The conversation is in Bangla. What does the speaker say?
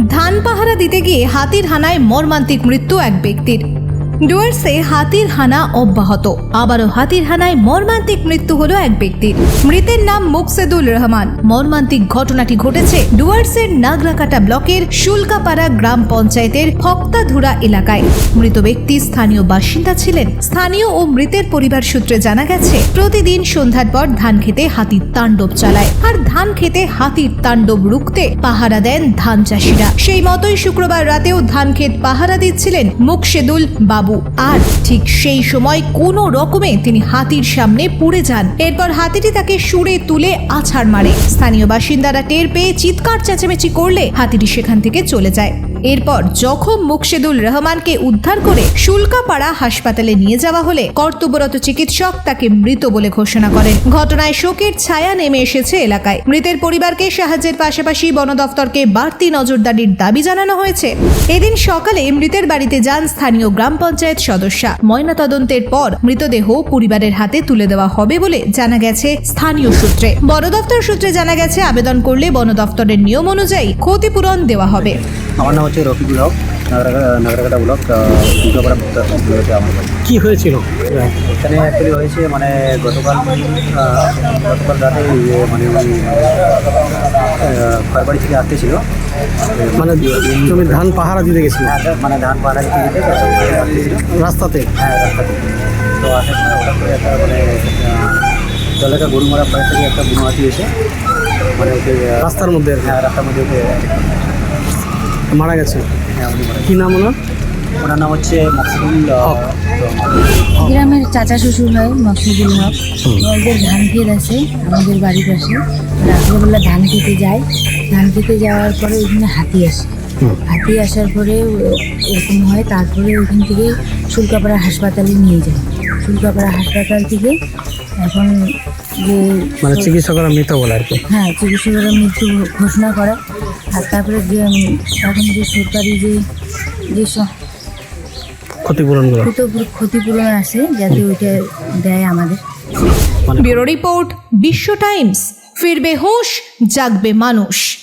ধান পাহারা দিতে গিয়ে হাতির হানায় মর্মান্তিক মৃত্যু এক ব্যক্তির। ডুয়ার্সে হাতির হানা অব্যাহত। আবারও হাতির হানায় মর্মান্তিক মৃত্যু হলো এক ব্যক্তির। মৃতের নাম মুকসেদুল রহমান। মর্মান্তিক ঘটনাটি ঘটেছে ডুয়ার্সের নাগরাকাটা ব্লকের শুল্কাপাড়া গ্রাম পঞ্চায়েতের ফক্তাধুরা এলাকায়। মৃত ব্যক্তি স্থানীয় বাসিন্দা ছিলেন। স্থানীয় ও মৃতের পরিবার সূত্রে জানা গেছে, প্রতিদিন সন্ধ্যার পর ধান খেতে হাতির তাণ্ডব চালায়। আর ধান খেতে হাতির তাণ্ডব রুখতে পাহারা দেন ধান চাষিরা। সেই মতোই শুক্রবার রাতেও ধান ক্ষেত পাহারা দিচ্ছিলেন মুকশেদুল বাবু। আর ঠিক সেই সময় কোনো রকমে তিনি হাতির সামনে পড়ে যান। এরপর হাতিটি তাকে সুরে তুলে আছাড় মারে। স্থানীয় বাসিন্দারা টের পেয়ে চিৎকার চেঁচামেচি করলে হাতিটি সেখান থেকে চলে যায়। এরপর জখম মুকশেদুল রহমানকে উদ্ধার করে শুল্কাপাড়া হাসপাতালে নিয়ে যাওয়া হলে কর্তব্যরত চিকিৎসক তাকে মৃত বলে ঘোষণা করেন। ঘটনায় শোকের ছায়া নেমে এসেছে এলাকায়। মৃতের পরিবারকে সাহায্যের পাশাপাশি বন দফতরকে বাড়তি নজরদারির দাবি জানানো হয়েছে। এদিন সকালে মৃতের বাড়িতে যান স্থানীয় গ্রাম পঞ্চায়েত সদস্যা। ময়নাতদন্তের পর মৃতদেহ পরিবারের হাতে তুলে দেওয়া হবে বলে জানা গেছে স্থানীয় সূত্রে। বন দফতর সূত্রে জানা গেছে, আবেদন করলে বন দফতরের নিয়ম অনুযায়ী ক্ষতিপূরণ দেওয়া হবে। আমার নাম হচ্ছে রফিকুল হক নাগরাকাটা ব্লক দুর্গাপাড়া মুক্তা আমার কি হয়েছিল? এখানে অ্যাকচুয়ালি হয়েছে মানে গতকাল গতকাল রাতে মানে খড়বাড়ি থেকে আসতেছিল মানে তুমি ধান পাহারা দিতে গেছিল? হ্যাঁ মানে ধান পাহাড়া দিতে আসতেছিল রাস্তাতে? হ্যাঁ রাস্তা থেকে তো আসার সময় হঠাৎ করে একটা মানে জলে একটা গরু মারা পাড়ে থেকে একটা বুনো হাতি এসে মানে ওকে রাস্তার মধ্যে হ্যাঁ রাস্তার মধ্যে ওকে মারা গেছে? হ্যাঁ উনি মারা কি নাম ওনার? ওনার নাম হচ্ছে মকসুদুল হক। গ্রামের চাচা শ্বশুর হয় মকসুদুল হক। ওদের ধান ক্ষেত আছে আমাদের বাড়ির পাশে রাত্রেবেলা ধান খেতে যায়। ধান খেতে যাওয়ার পরে ওইখানে হাতি আসে। হাতি আসার পরে এরকম হয় তারপরে ওইখান থেকে শুল্কাপাড়া হাসপাতালে নিয়ে যায়। শুল্কাপাড়া হাসপাতাল থেকে এখন যে মানে চিকিৎসকরা মৃত বলে আর কি? হ্যাঁ চিকিৎসকেরা মৃত্যু ঘোষণা করে। আর তারপরে যে এখন যে সরকারি যে যে স- ক্ষতিপূরণগুলো? ক্ষতিপূরণ আছে যাতে ওইটা দেয় আমাদের। Bureau report Bishwa Times. ফিরবে হোশ জাগবে মানুষ।